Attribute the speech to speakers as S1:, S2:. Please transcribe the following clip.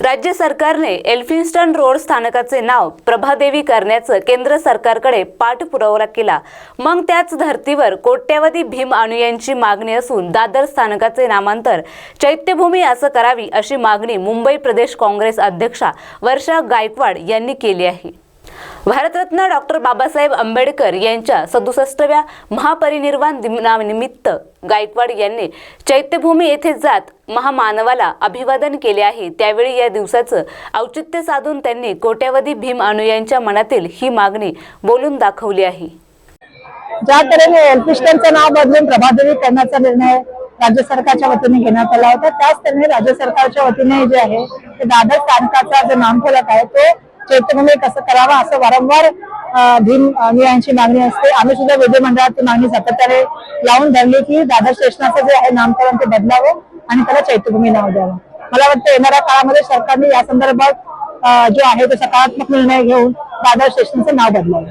S1: राज्य सरकारने Elphinstone road स्थानकाचे नाव प्रभादेवी करण्याचं केंद्र सरकारकडे पाठपुरावा केला. मग त्याच धर्तीवर कोट्यवधी भीम अनुयांची मागणी असून दादर स्थानकाचे नामांतर चैत्यभूमी असं करावी अशी मागणी मुंबई प्रदेश काँग्रेस अध्यक्षा वर्षा गायकवाड यांनी केली आहे. भारतरत्न डॉक्टर बाबासाहेब आंबेडकर यांच्या सदुसष्टव्या महापरिनिर्वाण दिनानिमित्त गायकवाड यांनी चैत्यभूमी येथे जात महामानवाला अभिवादन केले आहे. त्यावेळी या दिवसाचं औचित्य साधून त्यांनी कोट्यावधी भीम अनुयांच्या मनातील ही मागणी बोलून दाखवली आहे.
S2: ज्या तऱ्हेने एल्फिस्टनचं नाव बदलून प्रभादेवी करण्याचा निर्णय राज्य सरकारच्या वतीने घेण्यात आला होता त्याच तऱ्हेने राज्य सरकारच्या वतीने जे आहे ते दादर स्थानकाचा जो नामफलक आहे तो चैत्यभूमी कसं करावा असं वारंवार भीम यांची मागणी असते. आम्ही सुद्धा विधिमंडळात ती मागणी सातत्याने लावून धरली की दादर स्टेशनाचं जे आहे नामकरण ते बदलावं आणि त्याला चैत्यभूमी नाव द्यावं. मला वाटतं येणाऱ्या काळामध्ये सरकारने या संदर्भात जो आहे तो सकारात्मक निर्णय घेऊन दादर स्टेशनचं नाव बदलावं.